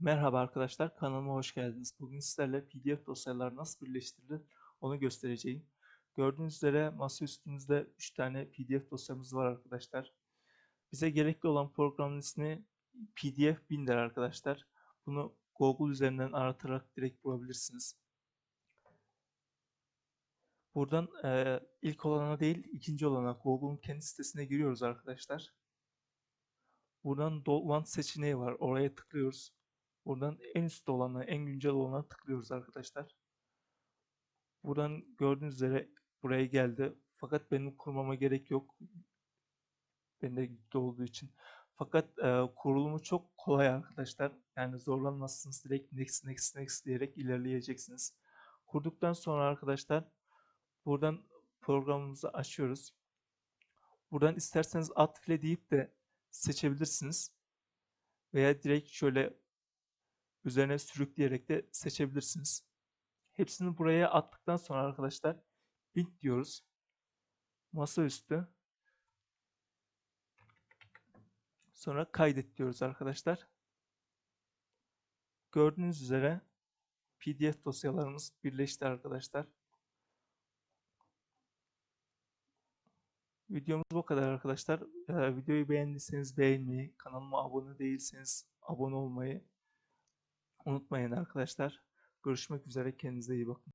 Merhaba arkadaşlar, kanalıma hoş geldiniz. Bugün sizlerle PDF dosyalar nasıl birleştirilir onu göstereceğim. Gördüğünüz üzere masa üstümüzde 3 tane PDF dosyamız var arkadaşlar. Bize gerekli olan programın ismi PDF Binder arkadaşlar. Bunu Google üzerinden aratarak direkt bulabilirsiniz. Buradan e, ilk olana değil ikinci olana Google'un kendi sitesine giriyoruz arkadaşlar. Buradan Dolant seçeneği var. Oraya tıklıyoruz. Buradan en üstte olana, en güncel olana tıklıyoruz arkadaşlar. Buradan gördüğünüz üzere buraya geldi. Fakat benim kurmama gerek yok. Bende yüklü olduğu için. Fakat e, kurulumu çok kolay arkadaşlar. Yani zorlanmazsınız. Direkt next next next diyerek ilerleyeceksiniz. Kurduktan sonra arkadaşlar buradan programımızı açıyoruz. Buradan isterseniz alt deyip de seçebilirsiniz. Veya direkt şöyle üzerine sürükleyerek de seçebilirsiniz. Hepsini buraya attıktan sonra arkadaşlar bint diyoruz. Masaüstü. Sonra kaydet diyoruz arkadaşlar. Gördüğünüz üzere PDF dosyalarımız birleşti arkadaşlar. Videomuz bu kadar arkadaşlar. Videoyu beğendiyseniz beğenmeyi, kanalıma abone değilseniz abone olmayı unutmayın arkadaşlar. Görüşmek üzere. Kendinize iyi bakın.